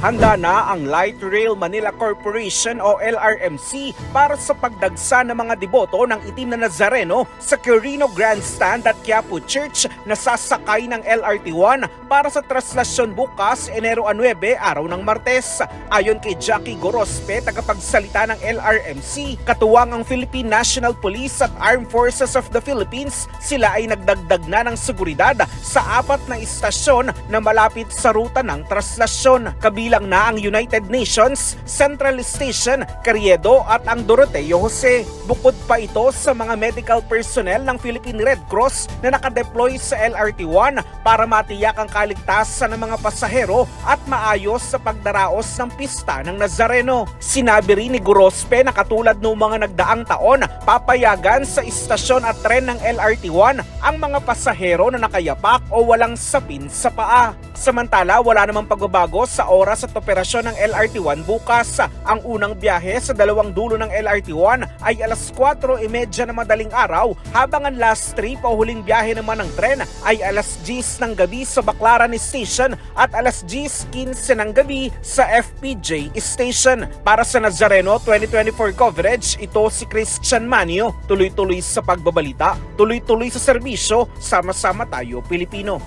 Handa na ang Light Rail Manila Corporation o LRMC para sa pagdagsa ng mga deboto ng itim na Nazareno sa Quirino Grandstand at Quiapo Church na sasakay ng LRT1 para sa traslasyon bukas Enero 9, araw ng Martes. Ayon kay Jackie Gorospe, tagapagsalita ng LRMC, katuwang ang Philippine National Police at Armed Forces of the Philippines, sila ay nagdagdag na ng seguridad sa apat na istasyon na malapit sa ruta ng traslasyon. Kabilang na ang United Nations, Central Station, Carriedo at ang Doroteo Jose. Bukod pa ito sa mga medical personnel ng Philippine Red Cross na nakadeploy sa LRT1 para matiyak ang kaligtasan ng mga pasahero at maayos sa pagdaraos ng pista ng Nazareno. Sinabi rin ni Gorospe na katulad ng mga nagdaang taon, papayagan sa istasyon at tren ng LRT1 ang mga pasahero na nakayapak o walang sapin sa paa. Samantala, wala namang pagbabago sa oras at operasyon ng LRT1 bukas. Ang unang biyahe sa dalawang dulo ng LRT1 ay alas 4.30 na madaling araw habang ang last trip o huling biyahe naman ng tren ay alas 10 ng gabi sa Baclaran Station at alas 10.15 ng gabi sa FPJ Station. Para sa Nazareno 2024 coverage, ito si Christian Manio. Tuloy-tuloy sa pagbabalita, tuloy-tuloy sa serbisyo, sama-sama tayo Pilipino.